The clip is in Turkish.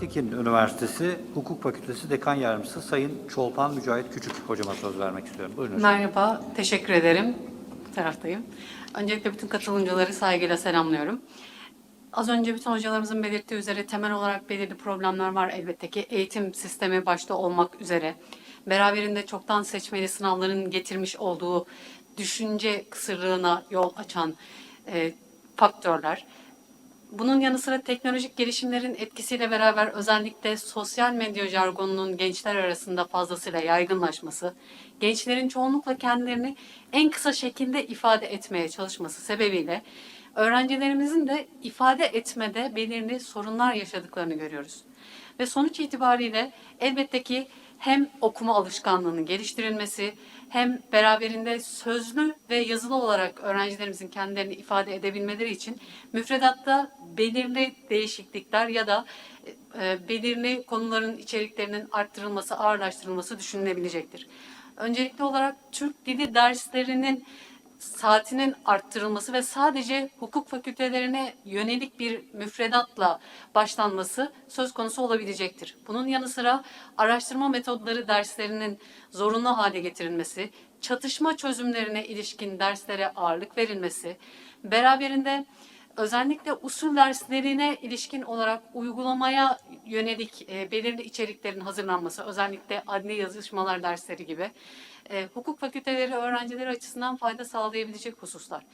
Tekin Üniversitesi Hukuk Fakültesi Dekan Yardımcısı Sayın Çolpan Mücahit Küçük hocama söz vermek istiyorum. Buyurun hocam. Merhaba, teşekkür ederim. Bu taraftayım. Öncelikle bütün katılımcıları saygıyla selamlıyorum. Az önce bütün hocalarımızın belirttiği üzere temel olarak belirli problemler var elbette ki. Eğitim sistemi başta olmak üzere. Beraberinde çoktan seçmeli sınavların getirmiş olduğu düşünce kısırlığına yol açan e, faktörler. Bunun yanı sıra teknolojik gelişimlerin etkisiyle beraber özellikle sosyal medya jargonunun gençler arasında fazlasıyla yaygınlaşması, gençlerin çoğunlukla kendilerini en kısa şekilde ifade etmeye çalışması sebebiyle öğrencilerimizin de ifade etmede belirli sorunlar yaşadıklarını görüyoruz. Ve sonuç itibariyle elbette ki hem okuma alışkanlığının geliştirilmesi hem beraberinde sözlü ve yazılı olarak öğrencilerimizin kendilerini ifade edebilmeleri için müfredatta belirli değişiklikler ya da e, belirli konuların içeriklerinin arttırılması, ağırlaştırılması düşünülebilecektir. Öncelikli olarak Türk dili derslerinin saatinin arttırılması ve sadece hukuk fakültelerine yönelik bir müfredatla başlanması söz konusu olabilecektir. Bunun yanı sıra araştırma metodları derslerinin zorunlu hale getirilmesi, çatışma çözümlerine ilişkin derslere ağırlık verilmesi, beraberinde özellikle usul derslerine ilişkin olarak uygulamaya yönelik e, belirli içeriklerin hazırlanması, özellikle adli yazışmalar dersleri gibi e, hukuk fakülteleri öğrencileri açısından fayda sağlayabilecek hususlar.